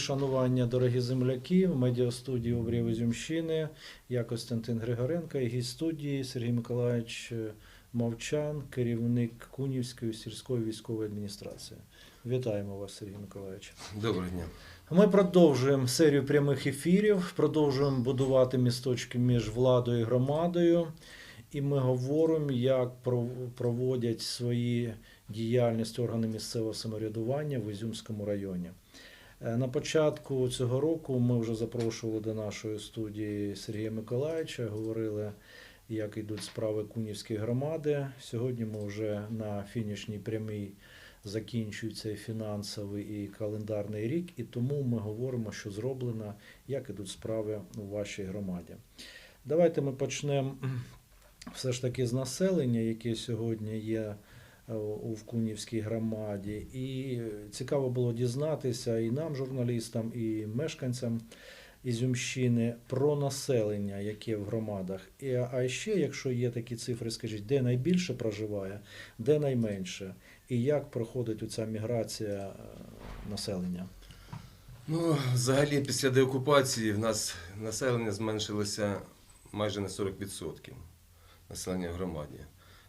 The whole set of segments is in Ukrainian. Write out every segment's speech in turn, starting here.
Шанування, дорогі земляки, в медіастудії Обрів Ізюмщини. Я Костянтин Григоренко і гість студії Сергій Миколаївич Мовчан, керівник Кунівської сільської військової адміністрації. Вітаємо вас, Сергій Миколаївич. Доброго дня. Ми продовжуємо серію прямих ефірів, продовжуємо будувати місточки між владою і громадою. І ми говоримо, як проводять свої діяльність органи місцевого самоврядування в Ізюмському районі. Е, На початку цього року ми вже запрошували до нашої студії Сергія Миколаївича, говорили, як йдуть справи Кунівської громади. Сьогодні ми вже на фінішній прямій закінчується фінансовий і календарний рік, і тому ми говоримо, що зроблено, як ідуть справи у вашій громаді. Давайте ми почнемо все ж таки з населення, яке сьогодні є у Вкунівській громаді. І цікаво було дізнатися і нам, журналістам, і мешканцям Ізюмщини про населення, яке в громадах. І, а ще, якщо є такі цифри, скажіть, де найбільше проживає, де найменше, і як проходить ця міграція е, населення? Ну, взагалі, після деокупації в нас населення зменшилося майже на 40% населення в громаді.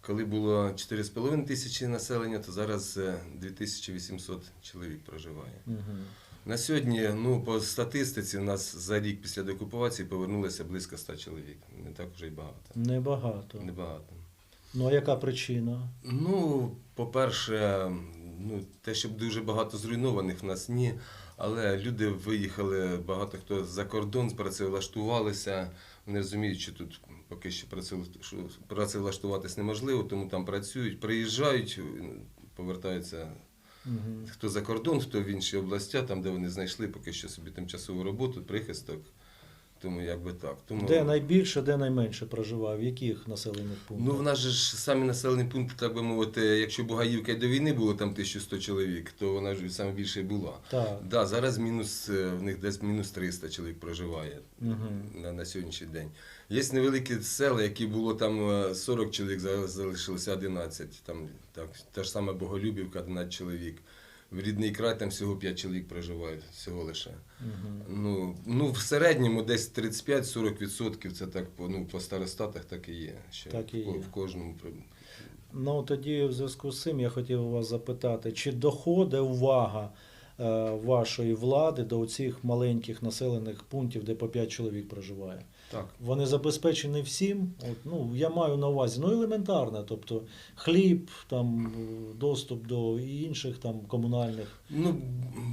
Коли було 4,5 тисячі населення, то зараз е, 2800 чоловік проживає. Угу. На сьогодні, ну, по статистиці, у нас за рік після деокупації повернулося близько 100 чоловік. Не так вже й багато. Небагато. Небагато. Ну а яка причина? Ну, по-перше, ну, те, щоб дуже багато зруйнованих в нас ні. Але люди виїхали, багато хто за кордон працевлаштувалися. Вони розуміють, що тут поки що працевлаштуватись неможливо, тому там працюють, приїжджають, повертаються Угу. хто за кордон, хто в інші областя, там, де вони знайшли поки що собі тимчасову роботу, прихисток. Тому якби так. Тому... Де найбільше, де найменше проживає? В яких населених пунктах? Ну, в нас же ж самі населені пункти, так би мовити, якщо Бугаївка до війни було там 1100 чоловік, то вона ж саме більше і була. Так. Да, зараз мінус, е, в них десь мінус 300 чоловік проживає Мгм. на, на сьогоднішній день. Є невеликі села, які було там е, 40 чоловік, залишилося 11. Там так, та ж сама Боголюбівка, 11 чоловік. В рідний край там всього 5 чоловік проживають, всього лише. Угу. Ну, ну в середньому десь 35-40% це так по, ну, по старостатах так і є. Що Так і в, є. в кожному. Ну тоді в зв'язку з цим я хотів вас запитати, чи доходить увага е, вашої влади до цих маленьких населених пунктів, де по 5 чоловік проживає? Так. Вони забезпечені всім. От, ну, я маю на увазі, ну елементарно, тобто хліб, там, доступ до інших там, комунальних. Ну,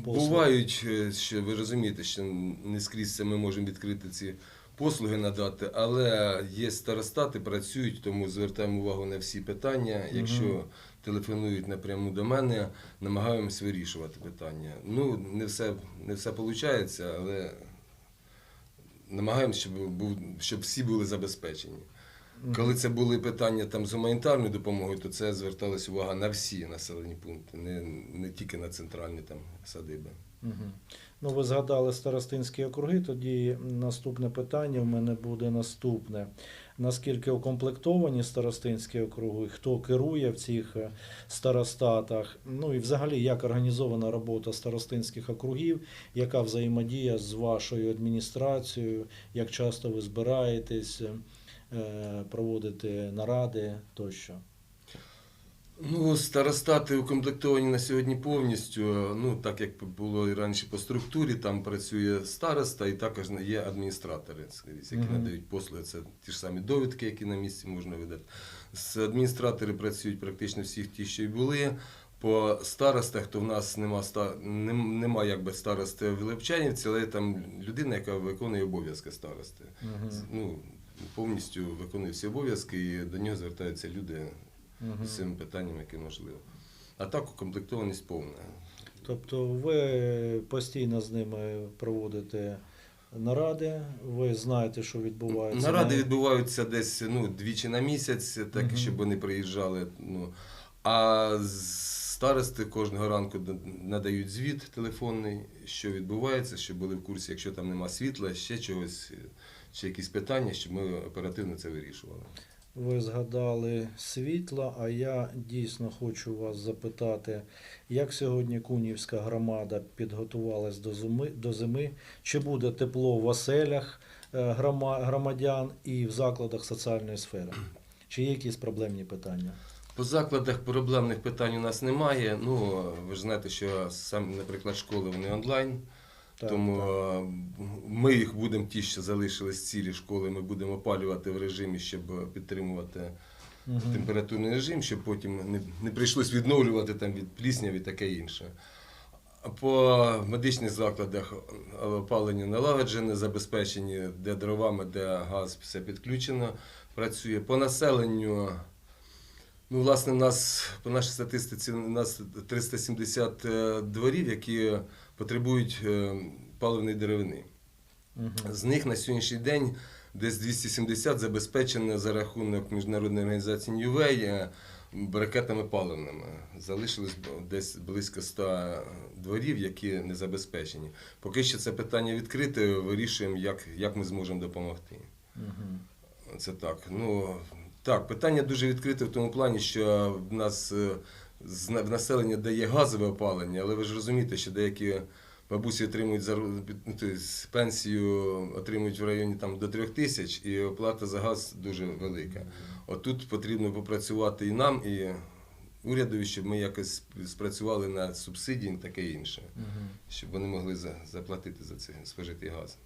Послуги. бувають, е, що ви розумієте, що не скрізь це ми можемо відкрити ці послуги надати, але є старостати, працюють, тому звертаємо увагу на всі питання. Якщо телефонують напряму до мене, намагаємось вирішувати питання. Ну, не все, не все виходить, але намагаємося, щоб, був, щоб всі були забезпечені. Коли це були питання там з гуманітарною допомогою, то це зверталася увага на всі населені пункти, не, не тільки на центральні там садиби. Мгм. Ну, ви згадали старостинські округи, тоді наступне питання в мене буде наступне. Наскільки укомплектовані старостинські округи, хто керує в цих е, старостатах? Ну і взагалі, як організована робота старостинських округів, яка взаємодія з вашою адміністрацією, як часто ви збираєтесь, проводити проводите наради тощо? Ну, старостати укомплектовані на сьогодні повністю. Ну, так як було і раніше по структурі, там працює староста і також є адміністратори, які Мгм. надають послуги. Це ті ж самі довідки, які на місці можна видати. З адміністратори працюють практично всі ті, що й були. По старостах, то в нас нема, ста- нема якби старости в Лепчанівці, але там людина, яка виконує обов'язки старости. Мгм. Ну, повністю виконує всі обов'язки, і до нього звертаються люди Мгм. з цим питанням, яке можливо. А так укомплектованість повна. Тобто ви постійно з ними проводите наради, ви знаєте, що відбувається. Наради на- відбуваються десь ну, двічі на місяць, так Мгм. щоб вони приїжджали. Ну, а з- старости кожного ранку надають звіт телефонний, що відбувається, щоб були в курсі, якщо там нема світла, ще чогось, чи якісь питання, щоб ми оперативно це вирішували. Ви згадали світла, а я дійсно хочу вас запитати, як сьогодні Кунівська громада підготувалась до зими, до зими? Чи буде тепло в оселях е, громадян і в закладах соціальної сфери? Чи є якісь проблемні питання? По закладах проблемних питань у нас немає. Ну, ви ж знаєте, що сам, наприклад, школи вони онлайн. Так, Тому так. ми їх будемо, ті, що залишились цілі школи, ми будемо опалювати в режимі, щоб підтримувати Мгм. температурний режим, щоб потім не, не прийшлось відновлювати там від плісняв і таке інше. По медичних закладах опалення налагоджене, забезпечені, де дровами, де газ, все підключено, працює. По населенню, ну, власне, у нас, по нашій статистиці, у нас 370 е, дворів, які потребують е, паливної деревини. З них на сьогоднішній день десь 270 забезпечено за рахунок міжнародної організації New Way е, брикетами паливними. Залишилось десь близько 100 дворів, які не забезпечені. Поки що це питання відкрите, вирішуємо, як, як ми зможемо допомогти. Це так. Ну так, питання дуже відкрите в тому плані, що в нас е, в населення дає газове опалення, але ви ж розумієте, що деякі бабусі отримують ну, пенсію, отримують в районі там до трьох тисяч, і оплата за газ дуже велика. Отут потрібно попрацювати і нам, і урядові, щоб ми якось спрацювали на субсидії і таке інше, щоб вони могли за- заплатити за це спожитий газ.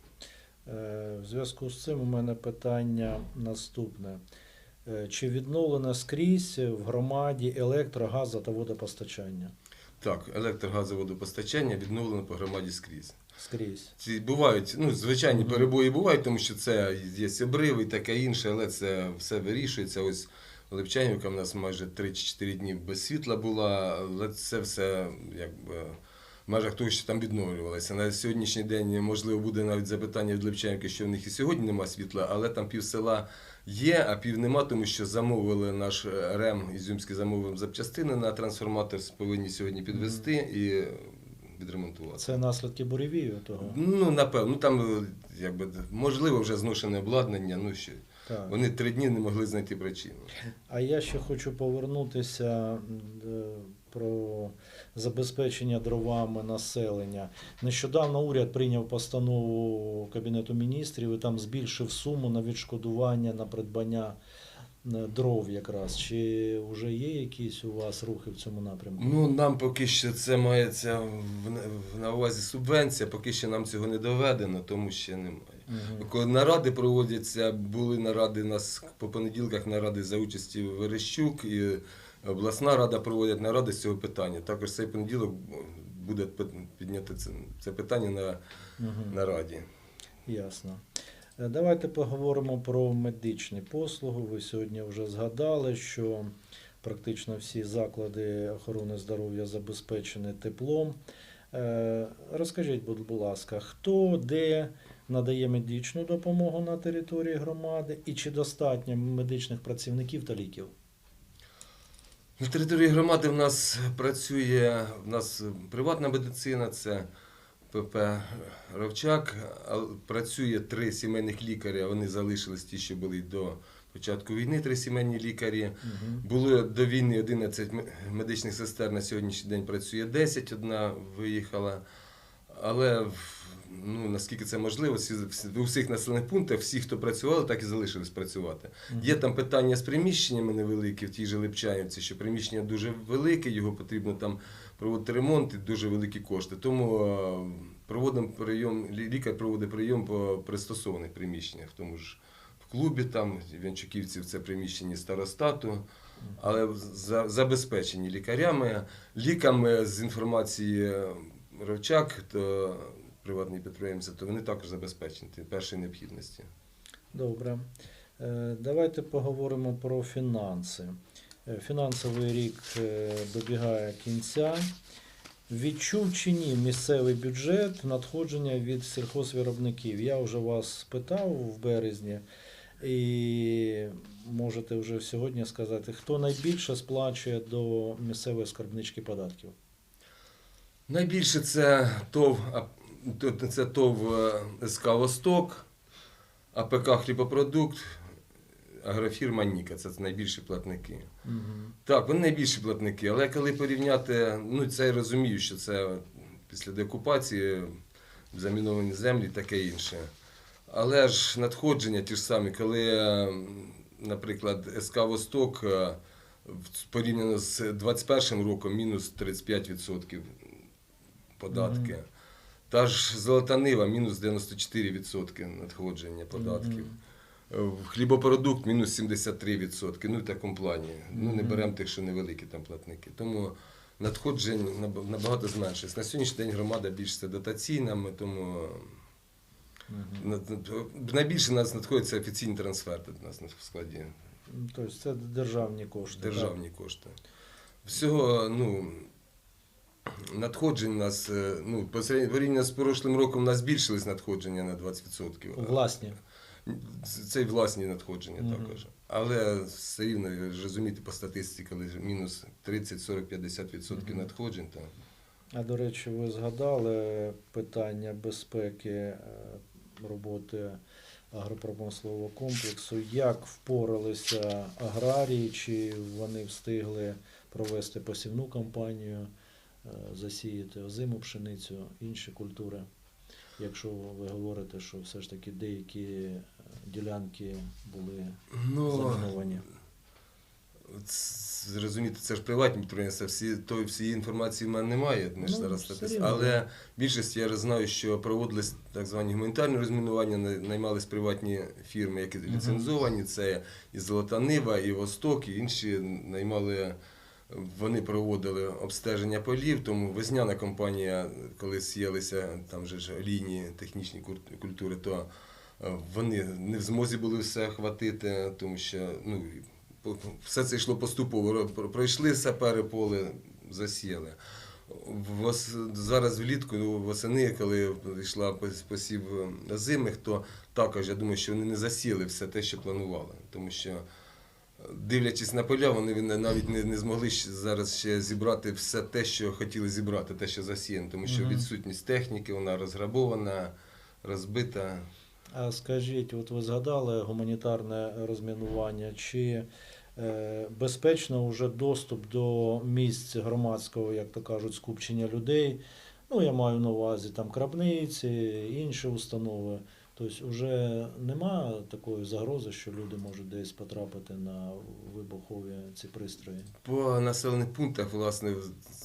Е, В зв'язку з цим у мене питання наступне. Е, Чи відновлено скрізь в громаді електро, газу та водопостачання? Так, електрогазоводопостачання відновлено по громаді скрізь. Скрізь. Ці бувають, ну, звичайні перебої бувають, тому що це є обриви і таке інше, але це все вирішується. Ось Липчанівка в нас майже 3-4 дні без світла була, але це все якби межах того, що там відновлювалося. На сьогоднішній день можливо буде навіть запитання від Липчанівки, що в них і сьогодні немає світла, але там пів села є, а пів нема, тому що замовили наш е, РЕМ Ізюмський замовив запчастини на трансформатор, повинні сьогодні підвести і відремонтувати. Це наслідки буревію того? Ну, напевно, там е, якби можливо вже зношене обладнання. Ну ще Так. вони три дні не могли знайти причину. А я ще хочу повернутися е, про забезпечення дровами населення. Нещодавно уряд прийняв постанову Кабінету міністрів і там збільшив суму на відшкодування на придбання е, дров якраз. Чи вже є якісь у вас рухи в цьому напрямку? Ну нам поки що це мається на увазі субвенція, поки що нам цього не доведено, тому ще немає. Коли наради проводяться, були наради у нас по понеділках наради за участі Верещук і обласна рада проводять наради з цього питання. Також цей понеділок буде підняти це, це питання на Мгм. нараді. Ясно. Е, Давайте поговоримо про медичні послуги. Ви сьогодні вже згадали, що практично всі заклади охорони здоров'я забезпечені теплом. Е, Розкажіть, будь ласка, хто де надає медичну допомогу на території громади і чи достатньо медичних працівників та ліків? На території громади в нас працює в нас приватна медицина, це ПП Ровчак. а Працює три сімейних лікаря. Вони залишились ті, що були до початку війни. Три сімейні лікарі. Угу. Було до війни 11 медичних сестер. На сьогоднішній день працює 10, одна виїхала. Але в- ну, наскільки це можливо, всі, всі, в усіх населених пунктах всі, хто працювали, так і залишились працювати. Є там питання з приміщеннями невеликі в тій же Липчанівці, що приміщення дуже велике, його потрібно там проводити ремонт і дуже великі кошти. Тому е, проводимо прийом, лікар проводить прийом по пристосованих приміщеннях, в тому ж в клубі, там в Янчуківці це приміщення старостату, але за, забезпечені лікарями, ліками з інформації Ровчак, то приватні підприємці, то вони також забезпечені першої необхідності. Добре. Е, Давайте поговоримо про фінанси. Е, Фінансовий рік е, добігає кінця. Відчув чи ні місцевий бюджет надходження від сільхозвиробників? Я вже вас питав в березні, і можете вже сьогодні сказати, хто найбільше сплачує до місцевої скарбнички податків? Найбільше це ТОВ, це ТОВ е, СК Восток, АПК Хлібопродукт, агрофірма Ніка, це найбільші платники. Мгм. Так, вони найбільші платники, але коли порівняти, ну це я розумію, що це після деокупації, заміновані землі і таке інше. Але ж надходження ті ж самі, коли, е, наприклад, СК Восток е, порівняно з 21 роком мінус 35% податки. Та ж Золота Нива мінус 94% надходження податків. Е, в Хлібопродукт мінус 73%. Ну, в такому плані. Ну, не беремо тих, що невеликі там платники. Тому надходжень набагато зменшується. На сьогоднішній день громада більш це дотаційна, ми тому найбільше нас надходять це офіційні трансферти до нас на складі. Тобто це державні кошти. Державні кошти. Всього, ну. Надходжень у нас, е, ну, по порівняно з прошлим роком у нас збільшились надходження на 20%. так? Власні. Це й власні надходження Мгм. також. Але все рівно розумієте по статистиці, коли мінус 30, 40, 50% відсотків Мгм. надходжень, то А до речі, ви згадали питання безпеки е, роботи агропромислового комплексу. Як впоралися аграрії, чи вони встигли провести посівну кампанію, засіяти озиму пшеницю, інші культури? Якщо ви говорите, що все ж таки деякі е, ділянки були ну, заміновані. зрозуміти, це ж приватні підприємства, всі, то, всієї інформації в мене немає, ми ж Ну, зараз статис- але більшість я знаю, що проводились так звані гуманітарні розмінування, наймались приватні фірми, які ліцензовані, це і Золота Нива, і Восток, і інші наймали. Вони проводили обстеження полів, тому весняна компанія, коли сіялися там же ж лінії технічні культури, то е, вони не в змозі були все охватити, тому що ну, все це йшло поступово. Пройшли сапери поле, засіяли. Зараз влітку, ну, восени, коли йшла пос- посів е, зимих, то також я думаю, що вони не засіяли все те, що планували. Тому що, дивлячись на поля, вони навіть не, не змогли зараз ще зібрати все те, що хотіли зібрати, те, що засіяно. Тому що відсутність техніки, вона розграбована, розбита. А скажіть, от ви згадали гуманітарне розмінування, чи е, безпечно вже доступ до місць громадського, як то кажуть, скупчення людей? Ну, я маю на увазі там крабниці, інші установи. Тобто вже нема такої загрози, що люди можуть десь потрапити на вибухові ці пристрої. По населених пунктах, власне,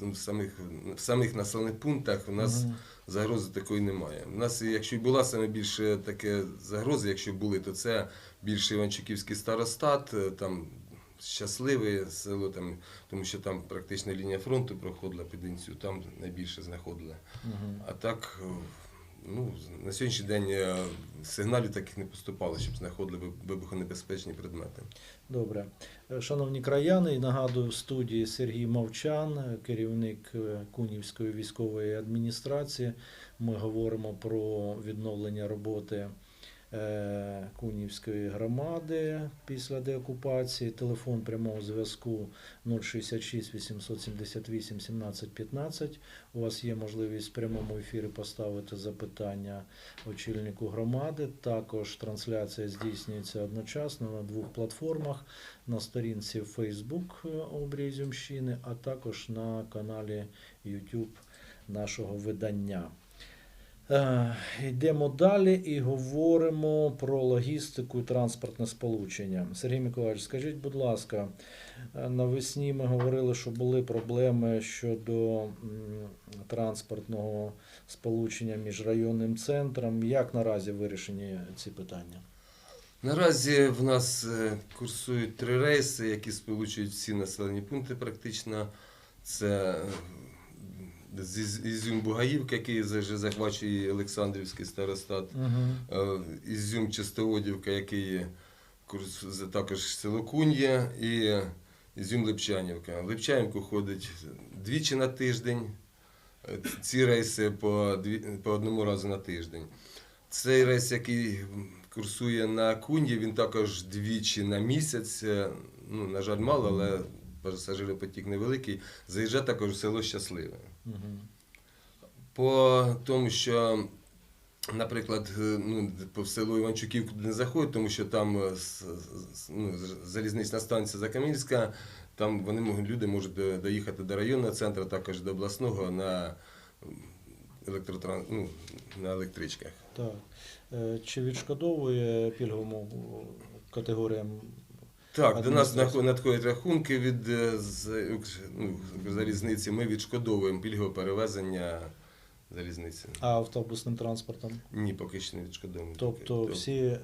в самих, в самих населених пунктах у нас Мгм. загрози такої немає. У нас, якщо й була саме більше таке загрози, якщо були, то це більше Іванчуківський старостат, е, там щасливе село, там, тому що там практично лінія фронту проходила під Інцю, там найбільше знаходили. Мгм. А так, ну, на сьогоднішній день е, сигналів таких не поступало, щоб знаходили вибухонебезпечні предмети. Добре. Е, Шановні краяни, нагадую, в студії Сергій Мовчан, е, керівник Кунівської військової адміністрації. Ми говоримо про відновлення роботи Кунівської громади після деокупації. Телефон прямого зв'язку 066 878 17 15. У вас є можливість в прямому ефірі поставити запитання очільнику громади. Також трансляція здійснюється одночасно на двох платформах на сторінці Facebook е, Обрій Зюмщини, а також на каналі YouTube нашого видання. Е, Йдемо далі і говоримо про логістику і транспортне сполучення. Сергій Миколаївич, скажіть, будь ласка, е, навесні ми говорили, що були проблеми щодо транспортного сполучення між районним центром. Як наразі вирішені ці питання? Наразі в нас е, курсують три рейси, які сполучують всі населені пункти практично. Це з Із- Ізюм-Бугаївка, який захвачує Олександрівський старостат, Угу. е, Ізюм-Чистоводівка, який також село Кун'я, і Ізюм-Липчанівка. В Липчанівку ходить двічі на тиждень. Е, Ці рейси по, дві, по одному разу на тиждень. Цей рейс, який курсує на Кун'ї, він також двічі на місяць. Е, Ну, на жаль, мало, але пасажиропотік невеликий. Заїжджає також в село Щасливе. По тому, що наприклад, е, ну, по селу Іванчуків не заходять, тому що там е, ну, залізнична станція Закамільська, там вони люди можуть доїхати до районного центру, також до обласного на електротран... ну, на електричках. Так. Е, Чи відшкодовує пільговому категоріям? Так, до нас надходять рахунки від е, ну, залізниці. Ми відшкодовуємо пільгове перевезення залізниці. А автобусним транспортом? Ні, поки що не відшкодовуємо. Тобто Тільки всі е,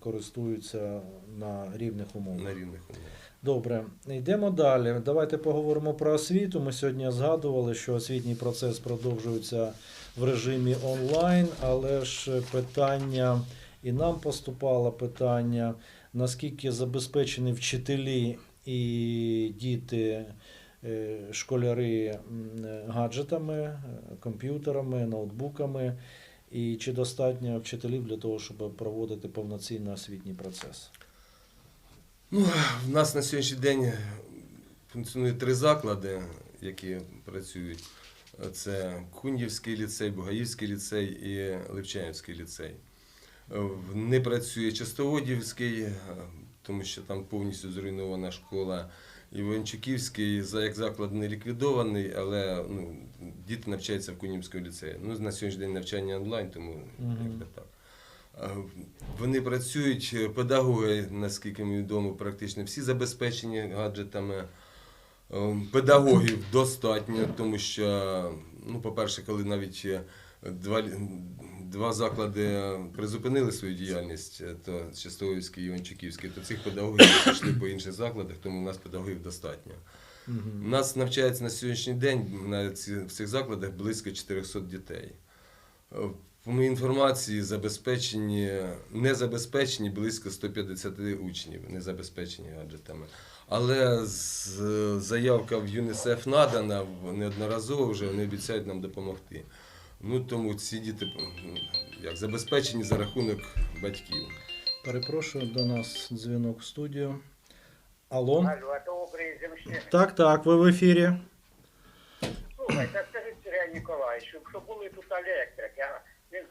користуються на рівних умовах. на рівних умовах. Добре, йдемо далі. Давайте поговоримо про освіту. Ми сьогодні згадували, що освітній процес продовжується в режимі онлайн, але ж питання, і нам поступало питання, наскільки забезпечені вчителі і діти, е, школяри гаджетами, е, комп'ютерами, ноутбуками, і чи достатньо вчителів для того, щоб проводити повноцінний освітній процес. Ну, в нас на сьогоднішній день функціонує три заклади, які працюють. Це Куньївський ліцей, Бугаївський ліцей і Левчанівський ліцей. Не працює Частоводівський, е, тому що там повністю зруйнована школа. Іванчуківський як заклад не ліквідований, але ну, діти навчаються в Кунівському ліцеї. Ну, на сьогоднішній день навчання онлайн, тому Мгм. якби так. Е, Вони працюють, е, педагоги, наскільки мені відомо, практично всі забезпечені гаджетами. Е, Педагогів достатньо, тому що, ну, по-перше, коли навіть два, два заклади призупинили свою діяльність, е, то Частовівський і Іванчуківський, то цих педагогів пішли по інших закладах, тому у нас педагогів достатньо. У нас навчається на сьогоднішній день на ці- в цих закладах близько 400 дітей. Е, По моїй інформації, забезпечені, не забезпечені близько 150 учнів, не забезпечені гаджетами. Але з- заявка в ЮНІСЕФ надана неодноразово вже вони обіцяють нам допомогти. Ну тому ці діти як забезпечені за рахунок батьків. Перепрошую, до нас дзвінок в студію. Алло? Алло, а то земщини. Так, так, ви в ефірі. Слухайте, скажіть Сергій Ніколаївич, щоб, були тут електрики, а він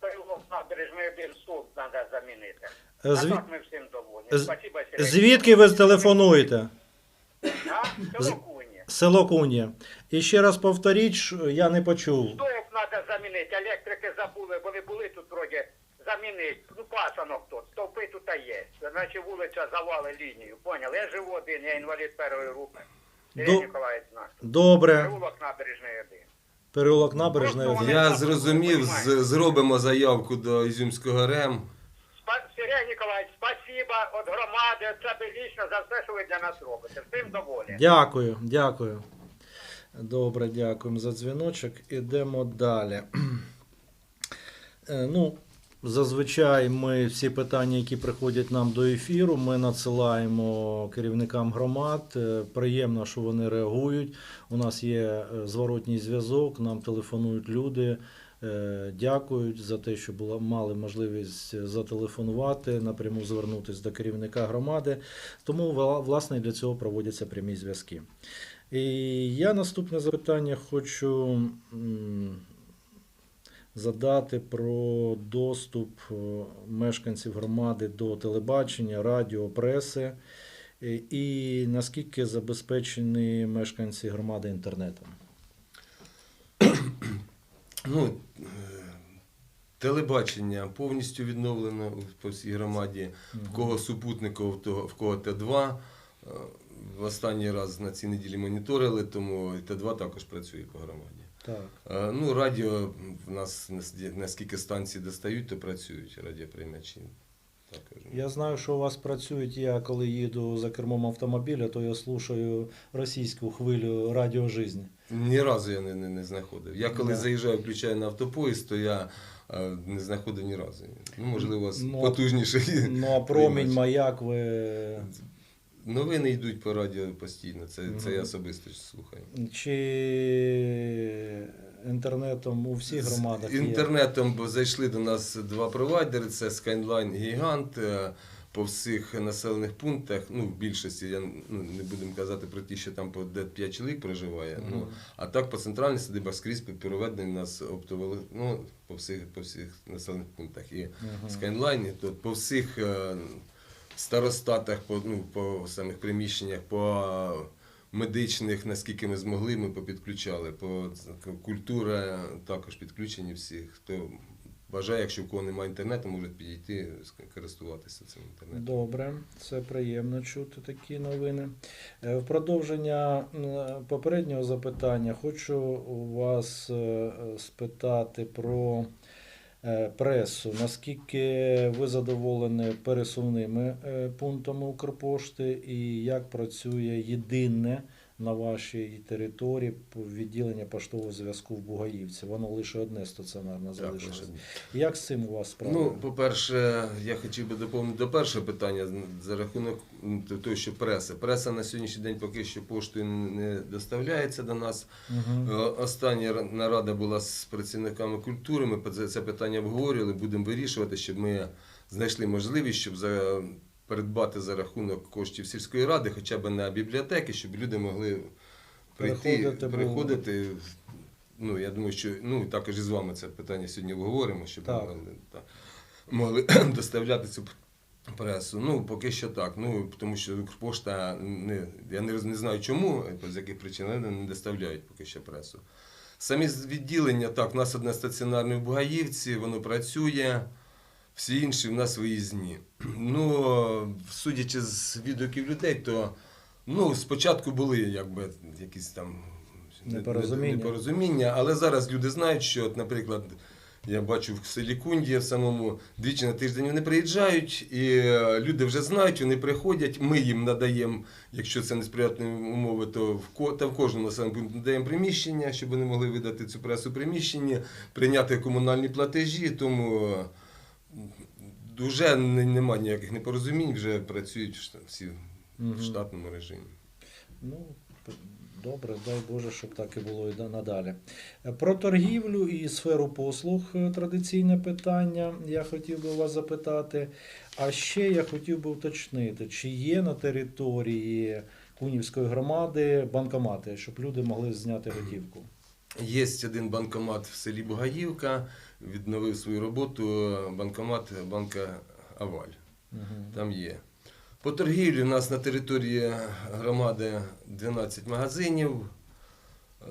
перелом набережної один стовп треба замінити. Е, А зві- так ми всім доволі. з- Спасибо, Сергій. Звідки ви телефонуєте? А? Куні. Село Кунє. І ще раз повторіть, що я не почув. Стовп треба замінити, електрики забули, вони були тут вроді замінити. Ну, пасанок тут, стовпи тут є. Значить вулиця завали лінію, поняли? Я живу один, я інвалід першої групи. До-. Добре. Переулок набережної один. Переулок набережної. Просто один. Я зрозумів, з- зробимо заявку до Ізюмського РЕМ. Сергій Ніколаївич, спасибо від громади, це лічно за все, що ви для нас робите. Всім доволі. Дякую, дякую. Добре, дякуємо за дзвіночок. Ідемо далі. Е, Ну, зазвичай ми всі питання, які приходять нам до ефіру, ми надсилаємо керівникам громад. Е, Приємно, що вони реагують. У нас є е, зворотній зв'язок, нам телефонують люди. Е, Дякують за те, що була, мали можливість зателефонувати, напряму звернутися до керівника громади. Тому власне для цього проводяться прямі зв'язки. І я наступне запитання хочу задати про доступ е, мешканців громади до телебачення, радіо, преси. е, І наскільки забезпечені мешканці громади інтернетом? Ну, е, телебачення повністю відновлено по всій громаді. В кого супутникового, в того- в кого Т2. Е, В останній раз на цій неділі моніторили, тому і Т2 також працює по громаді. Так. Е, Ну, радіо в нас нас- наскільки станції достають, то працюють радіоприймачі. Я знаю, що у вас працюють. Я коли їду за кермом автомобіля, то я слушаю російську хвилю радіо «Жизнь». Ні разу я не, не, не знаходив. Я коли Да. заїжджаю, включаю на автопоїзд, то я е, не знаходив ні разу. Ну, можливо, у вас Ну, а- Ну а промінь, маяк ви Новини йдуть по радіо постійно, це, це я особисто слухаю. чи інтернетом у всіх громадах З є? інтернетом бо зайшли до нас два провайдери: це Skyline. Е, по всіх населених пунктах, ну, в більшості, я ну, не будемо казати про ті, що там по де 5 чоловік проживає. Ну, а так по центральній садибах скрізь проведені у нас оптовели, ну, по всіх, по всіх населених пунктах. І Мгм. Скайнлайні, то по всіх е, старостатах, по, ну, по самих приміщеннях, по медичних, наскільки ми змогли, ми попідключали. По культура також підключені всі. Хто бажає, якщо в кого немає інтернету, можуть підійти користуватися цим інтернетом. Добре, це приємно чути такі новини. Е, В продовження е, попереднього запитання хочу у вас е, спитати про пресу. Наскільки ви задоволені пересувними пунктами Укрпошти і як працює єдине на вашій території відділення поштового зв'язку в Бугаївці? Воно лише одне стаціонарно залишилось. лише- Як з цим у вас справа? Ну, по-перше, я хотів би доповнити до першого питання за рахунок того, що преса. Преса на сьогоднішній день поки що поштою не доставляється до нас. Е, Остання нарада була з працівниками культури. Ми це- це питання обговорювали, будемо вирішувати, щоб ми знайшли можливість, щоб за, передбати за рахунок коштів сільської ради, хоча б на бібліотеки, щоб люди могли прийти, приходити. Ну, я думаю, що ну, також і з вами це питання сьогодні обговоримо, щоб Так. могли, так, могли доставляти цю пресу. Ну, поки що так. Ну, тому що Укрпошта, не, я не, не знаю чому, з яких причин, але не доставляють поки що пресу. Самі відділення, так, у нас одне стаціонарне в Бугаївці, воно працює, всі інші в нас виїзні. Ну, судячи з відгуків людей, то ну, спочатку були якби якісь там Непорозуміння. непорозуміння, але зараз люди знають, що, от, наприклад, я бачу в селі Кундія в самому двічі на тиждень вони приїжджають, і е, люди вже знають, вони приходять. Ми їм надаємо, якщо це несприятні умови, то в ко- та в кожному населеному надаємо приміщення, щоб вони могли видати цю пресу в приміщенні, прийняти комунальні платежі. Тому вже не- немає ніяких непорозумінь, вже працюють всі в штатному режимі. Ну, добре, дай Боже, щоб так і було і надалі. Про торгівлю і сферу послуг е, традиційне питання. Я хотів би у вас запитати. А ще я хотів би уточнити, чи є на території Кунівської громади банкомати, щоб люди могли зняти готівку. Є один банкомат в селі Бугаївка, відновив свою роботу банкомат банка Аваль. Там є. По торгівлі у нас на території громади 12 магазинів.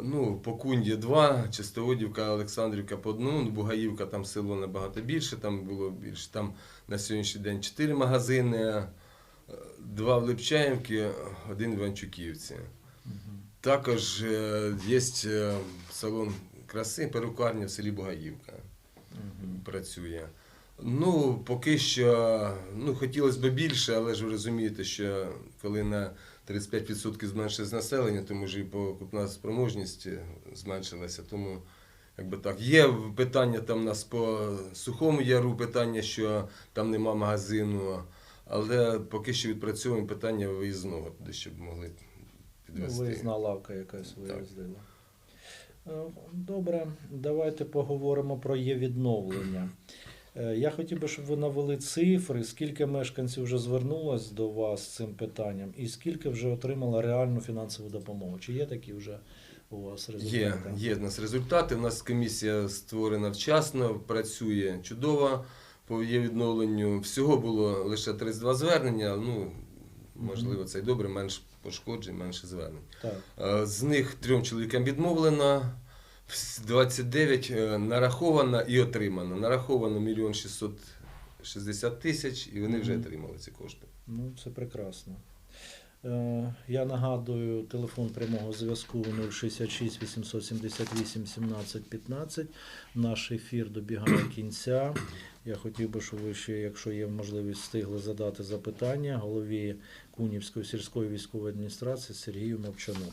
Ну, по Кунді 2, Чистоводівка, Олександрівка по одному, ну, Бугаївка там село набагато більше, там було більше. Там на сьогоднішній день 4 магазини, е, два в Липчаївці, один в Іванчуківці. Також е, є е, салон краси, перукарня в селі Бугаївка працює. Ну, поки що, ну, хотілося б більше, але ж ви розумієте, що коли на 35% зменшилось населення, тому ж і покупна спроможність е, зменшилася. Тому, якби так, є питання там у нас по сухому яру, питання, що там нема магазину, але поки що відпрацьовуємо питання виїзного, туди, щоб могли Ну, виїзна лавка якась виїздила. Е, Добре, давайте поговоримо про є відновлення. Е, Я хотів би, щоб ви навели цифри, скільки мешканців вже звернулось до вас з цим питанням, і скільки вже отримало реальну фінансову допомогу. Чи є такі вже у вас результати? Є, є в нас результати. У нас комісія створена вчасно, працює чудово по її відновленню. Всього було лише 32 звернення. Ну, можливо, це й добре, менш пошкоджень, менше звернень. Так. Е, З них трьом чоловікам відмовлено, вс- 29 е, нараховано і отримано. Нараховано 1 660 тисяч, і вони вже отримали ці кошти. Ну, це прекрасно. Е, Я нагадую, телефон прямого зв'язку 066 878 17 15. Наш ефір добігає кінця. Я хотів би, щоб ви ще, якщо є можливість, встигли задати запитання голові Кунівської сільської військової адміністрації Сергію Мовчану.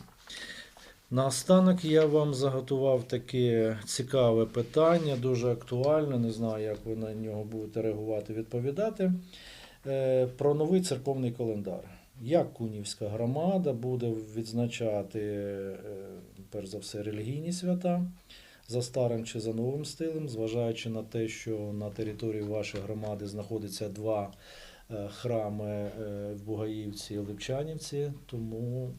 Наостанок я вам заготував таке цікаве питання, дуже актуальне. Не знаю, як ви на нього будете реагувати, відповідати. Е, Про новий церковний календар. Як Кунівська громада буде відзначати, е, перш за все, релігійні свята за старим чи за новим стилем, зважаючи на те, що на території вашої громади знаходиться два е, храми е, в Бугаївці і Липчанівці. Тому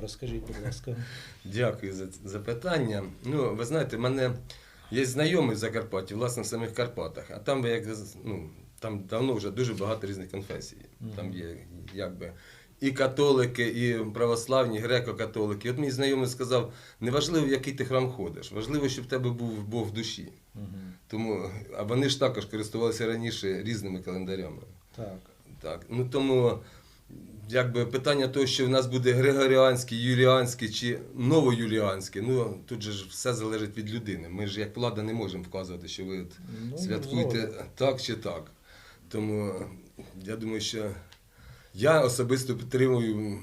розкажіть, будь ласка. Дякую за запитання. Ну, ви знаєте, в мене є знайомий в Закарпатті, власне, в самих Карпатах, а там, ви як ну, там давно вже дуже багато різних конфесій. Там є якби і католики, і православні, і греко-католики. От мій знайомий сказав: неважливо, в який ти храм ходиш, важливо, щоб в тебе був Бог в душі. Тому, а вони ж також користувалися раніше різними календарями. Так. Так, ну тому якби питання того, що в нас буде григоріанський, юліанський чи новоюліанський, ну тут же ж все залежить від людини. Ми ж як влада не можемо вказувати, що ви от Ну, святкуєте так чи так. Тому я думаю, що я особисто підтримую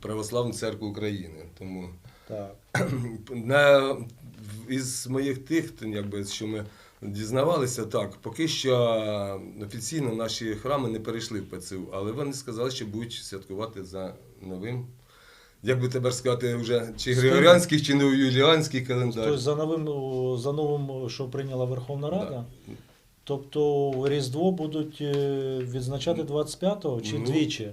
православну церкву України. Тому Так. на, із моїх тих, якби, що ми дізнавалися, так, поки що офіційно наші храми не перейшли в ПЦУ, але вони сказали, що будуть святкувати за новим. Як би тепер сказати, вже чи григоріанський, чи новоюліанський календар. Тобто за новим, за новим, що прийняла Верховна Рада? Да. Тобто Різдво будуть е, відзначати 25-го чи Ну, двічі?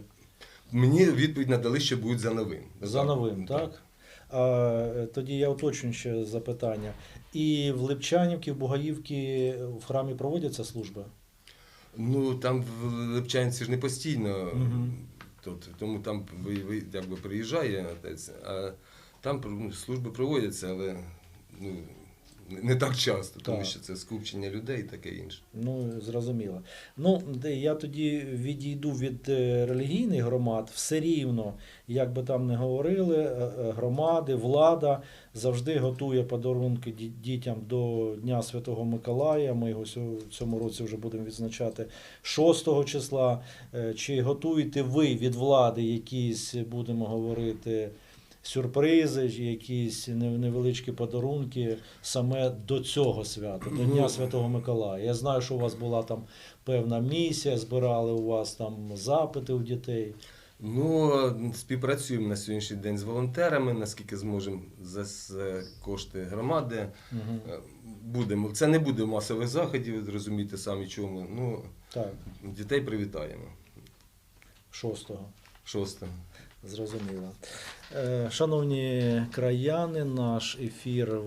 Мені відповідь надали, що будуть за новим. За новим, так? А, е, тоді я уточню ще запитання. І в Липчанівці, в Бугаївці в храмі проводяться служби? Ну там в Липчанці ж не постійно, Мгм. тут, тому там якби приїжджає отець, а там служби проводяться, але ну, не- так часто, тому Так. що це скупчення людей і таке інше. Ну, зрозуміло. Ну, я тоді відійду від е, релігійних громад, все рівно, як би там не говорили, е, е, громади, влада завжди готує подарунки дітям до Дня Святого Миколая. Ми його в цьому році вже будемо відзначати 6 числа. Чи готуєте ви від влади якісь, будемо говорити, сюрпризи, якісь невеличкі подарунки саме до цього свята, до Дня Святого Миколая. Я знаю, що у вас була там певна місія, збирали у вас там запити у дітей. Ну, співпрацюємо на сьогоднішній день з волонтерами, наскільки зможемо за кошти громади. Угу. Будемо. Це не буде масових заходів, ви зрозумієте самі чому. Ну, Так, дітей привітаємо. 6-го. Шосте. Зрозуміло. Е, Шановні краяни, наш ефір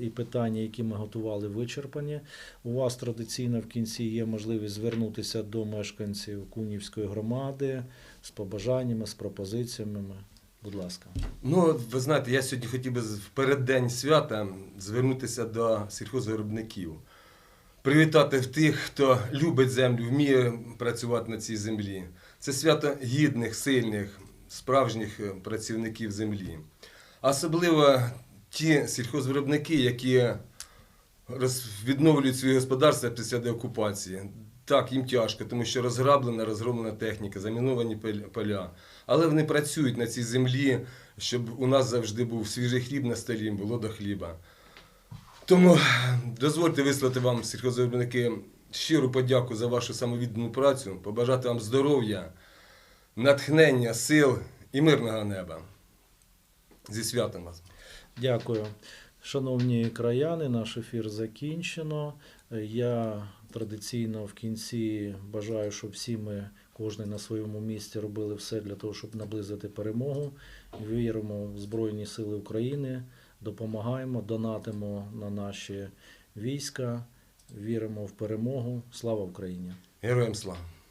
і питання, які ми готували, вичерпані. У вас традиційно в кінці є можливість звернутися до мешканців Кунівської громади з побажаннями, з пропозиціями. Будь ласка. Ну, ви знаєте, я сьогодні хотів би в переддень свята звернутися до сільхозвиробників. Привітати тих, хто любить землю, вміє працювати на цій землі. Це свято гідних, сильних, справжніх е, працівників землі. Особливо ті сільхозвиробники, які відновлюють свої господарства після деокупації. Так, їм тяжко, тому що розграблена, розгромлена техніка, заміновані поля. Але вони працюють на цій землі, щоб у нас завжди був свіжий хліб на столі, було до хліба. Тому дозвольте вислати вам, сільхозвиробники, щиру подяку за вашу самовіддану працю, побажати вам здоров'я, натхнення, сил і мирного неба. Зі святом вас! Дякую. Шановні краяни, наш ефір закінчено. Я традиційно в кінці бажаю, щоб всі ми, кожен на своєму місці, робили все для того, щоб наблизити перемогу. Віримо в Збройні Сили України, допомагаємо, донатимо на наші війська, віримо в перемогу. Слава Україні! Героям слава!